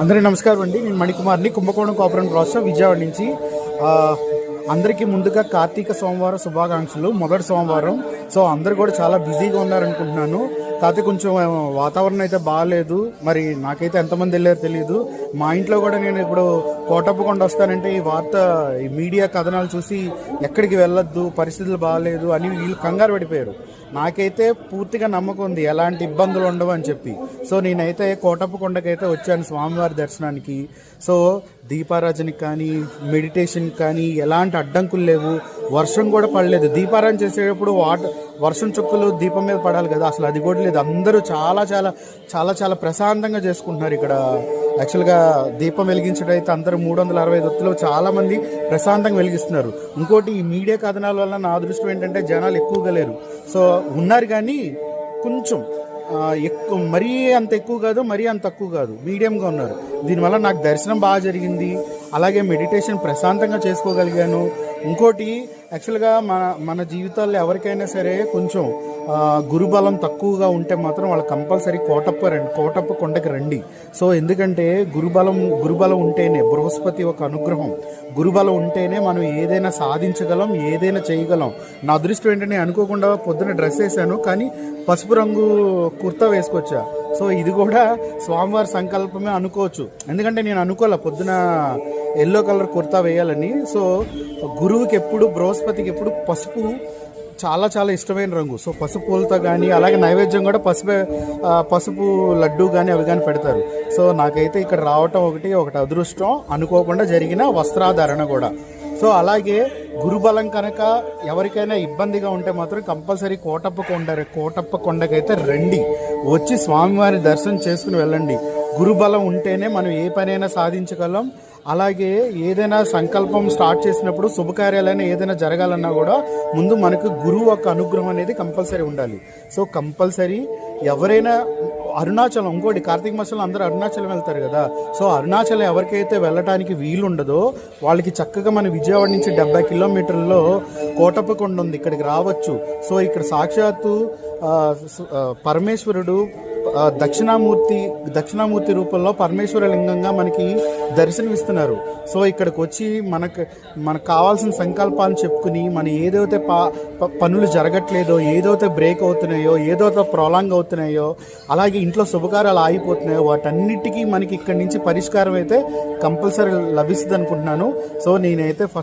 అందరికీ నమస్కారం అండి. నేను మణికుమార్ని. కుంభకోణం కోఆపరేటివ్ రాష్ట్రం విజయవాడ నుంచి అందరికీ ముందుగా కార్తీక సోమవారం శుభాకాంక్షలు. మొదటి సోమవారం. సో అందరు కూడా చాలా బిజీగా ఉన్నారనుకుంటున్నాను. కాకపోతే కొంచెం వాతావరణం అయితే బాగాలేదు మరి నాకైతే ఎంతమంది వెళ్ళారో తెలియదు మా ఇంట్లో కూడా నేను ఇప్పుడు కోటప్పకొండ వస్తానంటే ఈ వార్త ఈ మీడియా కథనాలు చూసి ఎక్కడికి వెళ్ళొద్దు పరిస్థితులు బాగాలేదు అని వీళ్ళు కంగారు పడిపోయారు. నాకైతే పూర్తిగా నమ్మకం ఉంది ఎలాంటి ఇబ్బందులు ఉండవు అని చెప్పి. సో నేనైతే కోటప్పకొండకైతే వచ్చాను స్వామివారి దర్శనానికి. సో దీపారాజనకి కానీ మెడిటేషన్ కానీ ఎలాంటి అడ్డంకులు లేవు. వర్షం కూడా పడలేదు. దీపారాజన చేసేటప్పుడు వాటర్ వర్షం చుక్కలు దీపం మీద పడాలి కదా. అసలు అది కూడా లేదు. అందరూ చాలా చాలా చాలా చాలా ప్రశాంతంగా చేసుకుంటున్నారు ఇక్కడ. యాక్చువల్గా దీపం వెలిగించడం అయితే అందరూ మూడు వందల అరవై ఐదు చాలామంది ప్రశాంతంగా వెలిగిస్తున్నారు. ఇంకోటి ఈ మీడియా కథనాల వల్ల నా అదృష్టం ఏంటంటే జనాలు ఎక్కువగా లేరు. సో ఉన్నారు కానీ కొంచెం ఎక్కువ మరీ అంత ఎక్కువ కాదు మరీ అంత తక్కువ కాదు. మీడియంగా ఉన్నారు. దీనివల్ల నాకు దర్శనం బాగా జరిగింది. అలాగే మెడిటేషన్ ప్రశాంతంగా చేసుకోగలిగాను. ఇంకోటి యాక్చువల్గా మన మన జీవితాల్లో ఎవరికైనా సరే కొంచెం గురుబలం తక్కువగా ఉంటే మాత్రం వాళ్ళు కంపల్సరీ కోటప్ప రండి కోటప్ప కొండకి రండి. సో ఎందుకంటే గురుబలం గురుబలం ఉంటేనే బృహస్పతి ఒక అనుగ్రహం. గురుబలం ఉంటేనే మనం ఏదైనా సాధించగలం ఏదైనా చేయగలం. నా అదృష్టం ఏంటంటే అనుకోకుండా పొద్దున డ్రెస్ వేసాను కానీ పసుపు రంగు కుర్తా వేసుకొచ్చా. సో ఇది కూడా స్వామివారి సంకల్పమే అనుకోవచ్చు. ఎందుకంటే నేను అనుకోలే పొద్దున ఎల్లో కలర్ కుర్తా వేయాలని. సో గురువుకి ఎప్పుడు బృహస్పతికి ఎప్పుడు పసుపు చాలా చాలా ఇష్టమైన రంగు. సో పసుపు పూలతో కానీ అలాగే నైవేద్యం కూడా పసుపు పసుపు లడ్డు కానీ అవి కానీ పెడతారు. సో నాకైతే ఇక్కడ రావటం ఒకటి ఒకటి అదృష్టం. అనుకోకుండా జరిగిన వస్త్రాధారణ కూడా. సో అలాగే గురుబలం కనుక ఎవరికైనా ఇబ్బందిగా ఉంటే మాత్రం కంపల్సరీ కోటప్ప కొండ కోటప్ప కొండకైతే రండి. వచ్చి స్వామివారి దర్శనం చేసుకుని వెళ్ళండి. గురుబలం ఉంటేనే మనం ఏ పనైనా సాధించగలం. అలాగే ఏదైనా సంకల్పం స్టార్ట్ చేసినప్పుడు శుభకార్యాలైనా ఏదైనా జరగాలన్నా కూడా ముందు మనకు గురువు ఒక అనుగ్రహం అనేది కంపల్సరీ ఉండాలి. సో కంపల్సరీ ఎవరైనా అరుణాచలం ఇంకోటి కార్తీక మాసంలో అందరూ అరుణాచలం వెళ్తారు కదా. సో అరుణాచలం ఎవరికైతే వెళ్ళటానికి వీలుండదో వాళ్ళకి చక్కగా మన విజయవాడ నుంచి డెబ్బై కిలోమీటర్లో కోటప్పకొండ ఉంది ఇక్కడికి రావచ్చు. సో ఇక్కడ సాక్షాత్తు పరమేశ్వరుడు దక్షిణామూర్తి దక్షిణామూర్తి రూపంలో పరమేశ్వర లింగంగా మనకి దర్శనమిస్తున్నారు. సో ఇక్కడికి వచ్చి మనకు మనకు కావాల్సిన సంకల్పాలు చెప్పుకుని మన ఏదైతే పా ప- పనులు జరగట్లేదో ఏదైతే బ్రేక్ అవుతున్నాయో ఏదైతే ప్రొలాంగ్ అవుతున్నాయో అలాగే ఇంట్లో శుభకార్యాలు ఆగిపోతున్నాయో వాటన్నిటికీ మనకి ఇక్కడి నుంచి పరిష్కారం అయితే కంపల్సరీ లభిస్తుంది అనుకుంటున్నాను సో నేనైతే ఫస్ట్